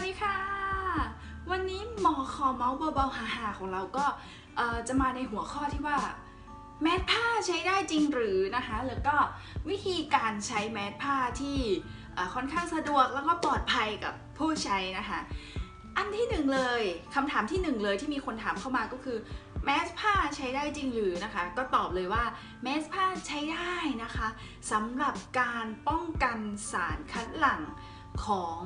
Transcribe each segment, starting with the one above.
วัสดีค่ะ วันนี้หมอขอเมาส์เบาๆหาๆของเราก็จะมาในหัวข้อที่ว่า แมสผ้าใช้ได้จริงหรือนะคะแล้วก็วิธีการใช้แมสผ้าที่ค่อนข้างสะดวกแล้วก็ปลอดภัยกับผู้ใช้นะคะ อันที่หนึ่งเลยคำถามที่หนึ่งเลยที่มีคนถามเข้ามาก็คือแมสผ้าใช้ได้จริงหรือนะคะ ก็ตอบเลยว่าแมสผ้าใช้ได้นะคะสำหรับการป้องกันสารคัดหลั่งของ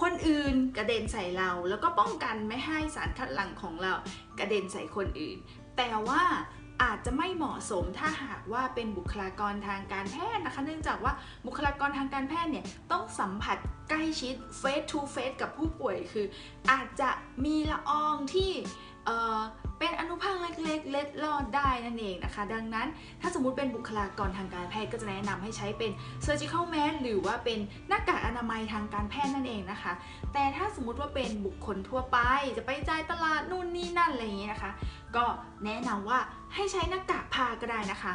คนอื่นกระเด็นใส่เรา แล้วก็ป้องกันไม่ให้สารคัดหลั่งของเรากระเด็นใส่คนอื่น แต่ว่าอาจจะไม่เหมาะสมถ้าหากว่าเป็นบุคลากรทางการแพทย์นะคะ เนื่องจากว่าบุคลากรทางการแพทย์เนี่ยต้องสัมผัสใกล้ชิด face to face กับผู้ป่วยคือ อาจจะมีละอองที่ เป็นอนุภาคเล็กๆ เล็ดลอดได้นั่นเองนะคะ ดังนั้นถ้าสมมุติเป็นบุคลากรทางการแพทย์ก็จะแนะนำให้ใช้เป็น surgical mask หรือว่าเป็นหน้ากากอนามัยทางการแพทย์นั่นเองนะคะ แต่ถ้าสมมุติว่าเป็นบุคคลทั่วไป จะไปจ่ายตลาดนู่นนี่นั่นอะไรอย่างนี้นะคะ ก็แนะนำว่าให้ใช้หน้ากากผ้าก็ได้นะคะ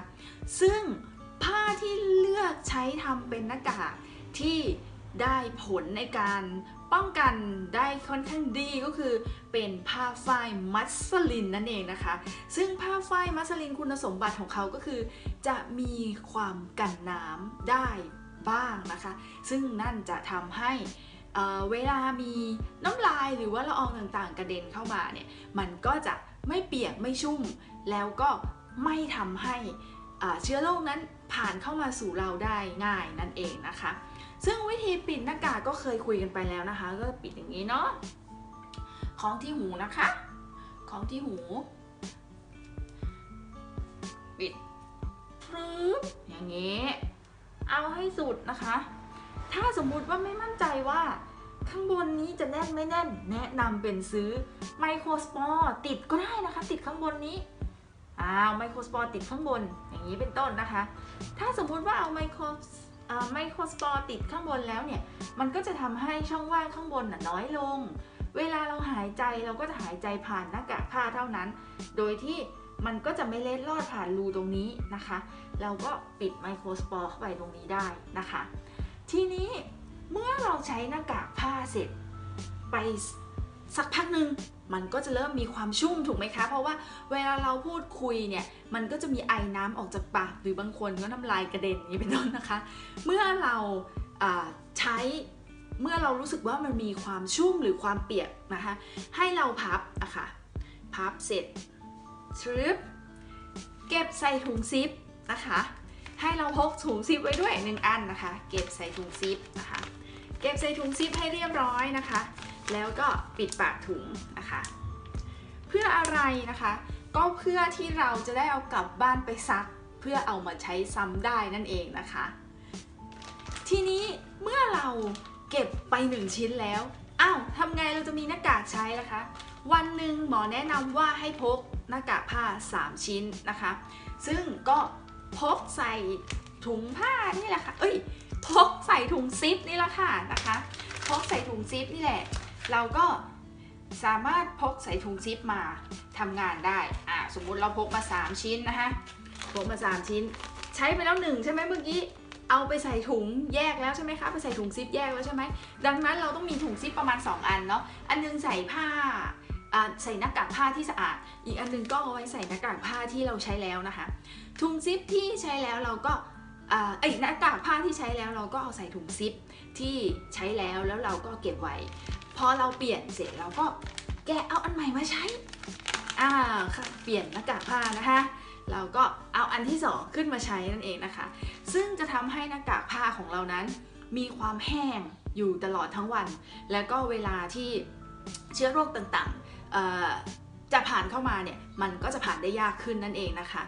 ซึ่งผ้าที่เลือกใช้ทำเป็นหน้ากากที่ ได้ผลในการป้องกันได้ค่อนข้างดีก็คือเป็นผ้าฝ้ายมัสลินนั่นเองนะคะ ซึ่งผ้าฝ้ายมัสลินคุณสมบัติของเขาก็คือ จะมีความกันน้ำได้บ้างนะคะ ซึ่งนั่นจะทำให้เอ่อเวลามีน้ำลายหรือว่าละอองต่างๆ กระเด็นเข้ามาเนี่ยมันก็จะไม่เปียกไม่ชุ่ม แล้วก็ไม่ทำให้เชื้อโรคนั้นผ่านเข้ามาสู่เราได้ง่ายนั่นเองนะคะ ซึ่งวิธีปิดหน้ากากก็เคยคุยกันไปแล้วนะคะ ก็ปิดอย่างนี้เนาะของที่หูนะคะ ของที่หู ปิดพรึบอย่างนี้ เอาให้สุดนะคะ ถ้าสมมุติว่าไม่มั่นใจว่าข้างบนนี้จะแน่นไม่แน่น แนะนำเป็นซื้อไมโครสปอร์ติดก็ได้นะคะ ติดข้างบนนี้อ้าวไมโครสปอร์ติดข้างบนอย่างนี้เป็นต้นนะคะ ถ้าสมมุติว่าเอาไมโคร ไมโครสปอร์ติดข้างบนแล้วเนี่ย มันก็จะทำให้ช่องว่างข้างบนน่ะน้อยลง เวลาเราหายใจเราก็จะหายใจผ่านหน้ากากผ้าเท่านั้น โดยที่มันก็จะไม่เล็ดลอดผ่านรูตรงนี้นะคะ เราก็ปิดไมโครสปอร์เข้าไปตรงนี้ได้นะคะ ทีนี้เมื่อเราใช้หน้ากากผ้าเสร็จไป สักพักหนึ่งมันก็จะเริ่มมีความชุ่มถูกไหมคะ เพราะว่าเวลาเราพูดคุยเนี่ย มันก็จะมีไอน้ำออกจากปาก หรือบางคนก็น้ำลายกระเด็นอย่างนี้เป็นต้นนะคะ เมื่อเราใช้เมื่อเรารู้สึกว่ามันมีความชุ่มหรือความเปียกนะคะ ให้เราพับอะค่ะพับเสร็จชรึบเก็บใส่ถุงซิปนะคะ ให้เราพกถุงซิปไว้ด้วยหนึ่งอันนะคะ เก็บใส่ถุงซิปนะคะ เก็บใส่ถุงซิปให้เรียบร้อยนะคะ แล้วก็ปิดปากถุงนะคะ เพื่ออะไรนะคะ ก็เพื่อที่เราจะได้เอากลับบ้านไปซัก เพื่อเอามาใช้ซ้ำได้นั่นเองนะคะ ทีนี้เมื่อเราเก็บไปหนึ่งชิ้นแล้วอ้าวทำไงเราจะมีหน้ากากใช้ล่ะคะ วันหนึ่งหมอแนะนำว่าให้พกหน้ากากผ้า 3 ชิ้นนะคะ ซึ่งก็พกใส่ถุงผ้านี่แหละค่ะ เอ้ย พกใส่ถุงซิปนี่แหละค่ะนะคะ พกใส่ถุงซิปนี่แหละ เราก็สามารถพกใส่ถุงซิปมาทำงานได้อ่าสมมุติเราพกมา 3 ชิ้นนะคะพกมา 3 ชิ้น ใช้ไปแล้วหนึ่งใช่ไหมเมื่อกี้เอาไปใส่ถุงแยกแล้วใช่ไหมคะไปใส่ถุงซิปแยกแล้วใช่ไหมดังนั้นเราต้องมีถุงซิปประมาณ 2 อันเนาะอันหนึงใส่ผ้าอ่าใส่หน้ากากผ้าที่สะอาด อีกอันหนึงก็เอาไว้ใส่หน้ากากผ้าที่เราใช้แล้วนะคะ ถุงซิปที่ใช้แล้วเราก็อ่าเอ้หน้ากากผ้าที่ใช้แล้วเราก็เอาใส่ถุงซิปที่ใช้แล้วแล้วเราก็เก็บไว้ พอเราเปลี่ยนเสร็จเราก็แกะเอาอันใหม่มาใช้อ่าค่ะเปลี่ยนหน้ากากผ้านะคะเราก็เอาอันที่สองขึ้นมาใช้นั่นเองนะคะ ซึ่งจะทำให้หน้ากากผ้าของเรานั้น มีความแห้งอยู่ตลอดทั้งวัน แล้วก็เวลาที่เชื้อโรคต่างๆจะผ่านเข้ามาเนี่ยมันก็จะผ่านได้ยากขึ้นนั่นเองนะคะ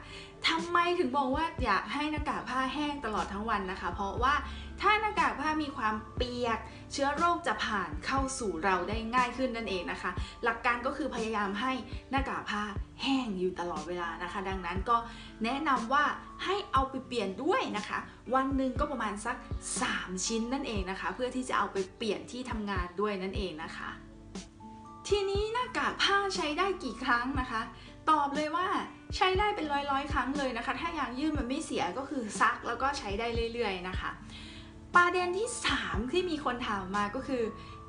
ทำไมถึงบอกว่าอยากให้หน้ากากผ้าแห้งตลอดทั้งวันนะคะ เพราะว่า ถ้าหน้ากากผ้ามีความเปียก เชื้อโรคจะผ่านเข้าสู่เราได้ง่ายขึ้นนั่นเองนะคะ หลักการก็คือพยายามให้หน้ากากผ้าแห้งอยู่ตลอดเวลานะคะ ดังนั้นก็แนะนำว่าให้เอาไปเปลี่ยนด้วยนะคะ วันหนึ่งก็ประมาณสัก 3 ชิ้นนั่นเองนะคะ เพื่อที่จะเอาไปเปลี่ยนที่ทำงานด้วยนั่นเองนะคะ ทีนี้หน้ากากผ้าใช้ได้กี่ครั้งนะคะ ตอบเลยว่าใช้ได้เป็นร้อยร้อยๆครั้งเลยนะคะ ถ้ายางยืดมันไม่เสียก็คือซักแล้วก็ใช้ได้เรื่อย ๆ นะคะ ประเด็นที่ 3 ที่มีคนถามมาก็คือ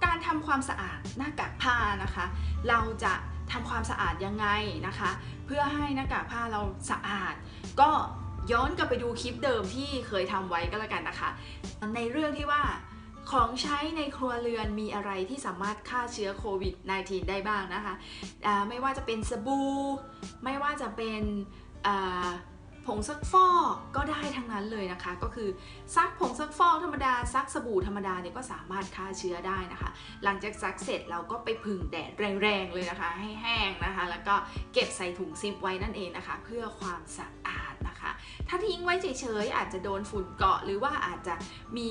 การทำความสะอาดหน้ากากผ้านะคะ เราจะทำความสะอาดยังไงนะคะ เพื่อให้หน้ากากผ้าเราสะอาด ก็ย้อนกลับไปดูคลิปเดิมที่เคยทำไว้ก็แล้วกันนะคะ ในเรื่องที่ว่าของใช้ในครัวเรือนมีอะไรที่สามารถฆ่าเชื้อโควิด -19 ได้บ้างนะคะ ไม่ว่าจะเป็นสบู่ ไม่ว่าจะเป็น ผงซักฟอกก็ได้ทั้งนั้นเลยนะคะ ก็คือซักผงซักฟอกธรรมดาซักสบู่ธรรมดาเนี่ยก็สามารถฆ่าเชื้อได้นะคะ หลังจากซักเสร็จเราก็ไปพึ่งแดดแรงๆเลยนะคะ ให้แห้งนะคะ แล้วก็เก็บใส่ถุงซิปไว้นั่นเองนะคะ เพื่อความสะอาด ถ้าทิ้งไว้เฉยๆ อาจจะโดนฝุ่นเกาะ หรือว่าอาจจะมี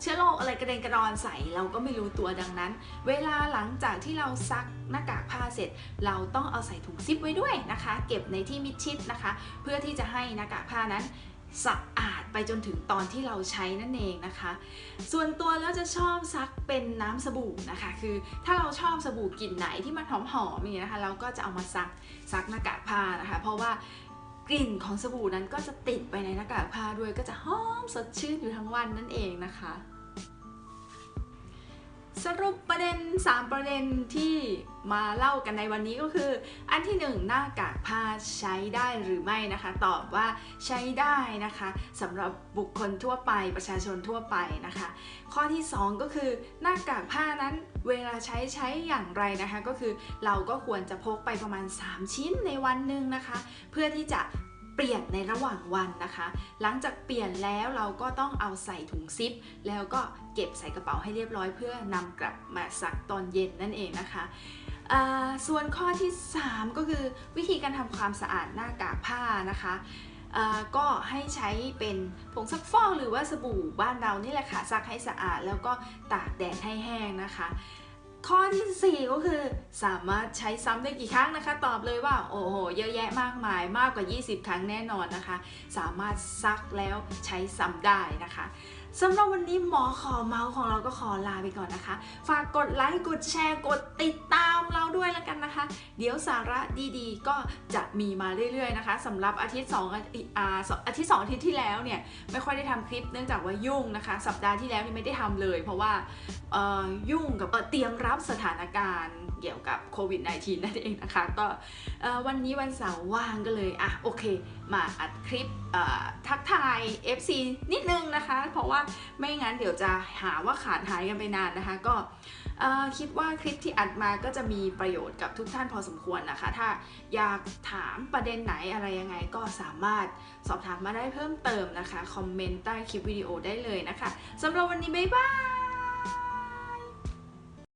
เชื้อโรคอะไรกระเด็นกระดอนใส่เราก็ไม่รู้ตัวดังนั้น เวลาหลังจากที่เราซักหน้ากากผ้าเสร็จ เราต้องเอาใส่ถุงซิปไว้ด้วยนะคะ เก็บในที่มิดชิดนะคะ เพื่อที่จะให้หน้ากากผ้านั้นสะอาดไปจนถึงตอนที่เราใช้นั่นเองนะคะ ส่วนตัวแล้วจะชอบซักเป็นน้ำสบู่นะคะ คือถ้าเราชอบสบู่กลิ่นไหนที่มันหอมๆอย่างนี้นะคะ เราก็จะเอามาซักซักหน้ากากผ้านะคะ เพราะว่า กลิ่นของสบู่นั้นก็จะติดไปในหน้ากากผ้าด้วยก็จะหอมสดชื่นอยู่ทั้งวันนั่นเองนะคะ สรุปประเด็น 3 ประเด็นที่มาเล่ากันในวันนี้ก็คือ อันที่ 1 หน้ากากผ้าใช้ได้หรือไม่นะคะ ตอบว่าใช้ได้นะคะสำหรับบุคคลทั่วไปประชาชนทั่วไปนะคะ ข้อที่ 2 ก็คือหน้ากากผ้านั้น เวลาใช้ใช้อย่างไรนะคะ ก็คือเราก็ควรจะพกไปประมาณ 3 ชิ้นในวันหนึ่งนะคะ เพื่อที่จะเปลี่ยนในระหว่างวันนะคะ หลังจากเปลี่ยนแล้วเราก็ต้องเอาใส่ถุงซิป แล้วก็เก็บใส่กระเป๋าให้เรียบร้อย เพื่อนำกลับมาซักตอนเย็นนั่นเองนะคะส่วนข้อที่ 3 ก็คือวิธีการทำความสะอาดหน้ากากผ้านะคะก็ให้ใช้เป็นผงซักฟอกหรือว่าสบู่บ้านเรานี่แหละค่ะซักให้สะอาดแล้วก็ตากแดดให้แห้งนะคะ ข้อที่ 4 ก็คือสามารถใช้ซ้ำได้กี่ครั้งนะคะ ตอบเลยว่าโอ้โหเยอะแยะมากมายมากกว่า 20 ครั้งแน่นอนนะคะ สามารถซักแล้วใช้ซ้ำได้นะคะ สำหรับวันนี้หมอขอเมาส์ของเราก็ขอลาไปก่อนนะคะ ฝากกดไลค์กดแชร์กดติดตามเราด้วยแล้วกันนะคะ เดี๋ยวสาระดีๆ ก็จะมีมาเรื่อยๆนะคะสำหรับอาทิตย์2อาทิตย์อ่าสองอาทิตย์สองอาทิตย์ที่แล้วเนี่ยไม่ค่อยได้ทำคลิปเนื่องจากว่ายุ่งนะคะ สัปดาห์ที่แล้วนี่ไม่ได้ทำเลย เพราะว่ายุ่งกับเอ่อเตรียมรับสถานการณ์ เกี่ยวกับโควิด -19 นั่นเองนะคะ ก็วันนี้วันเสาร์ว่างก็เลย อะ โอเค มาอัดคลิปทักทาย FC นิดนึงนะคะ เพราะว่าไม่งั้นเดี๋ยวจะหาว่าขาดหายกันไปนานนะคะ ก็คิดว่าคลิปที่อัดมาก็จะมีประโยชน์กับทุกท่านพอสมควรนะคะ ถ้าอยากถามประเด็นไหนอะไรยังไงก็สามารถสอบถามมาได้เพิ่มเติมนะคะ คอมเมนต์ใต้คลิปวิดีโอได้เลยนะคะสำหรับวันนี้บ๊ายบาย